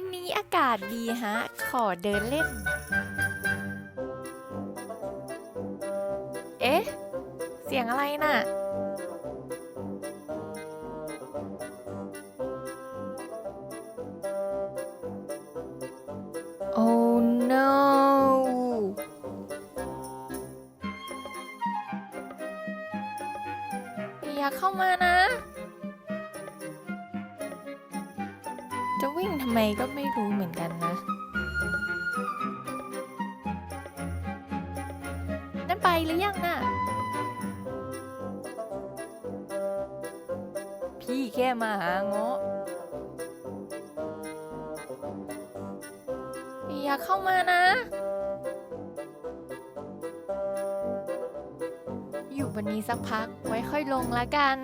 วันนี้อากาศดีฮะ ขอเดินเล่น เอ๊ะ เสียงอะไรน่ะโอ้ no อย่าเข้ามานะ จะวิ่งทำไมก็ไม่รู้เหมือนกันนะ นั่นไปหรือยังน่ะ พี่แค่มาหาเงาะอย่าเข้ามานะ อยู่บนนี้สักพักไว้ค่อยลงละกัน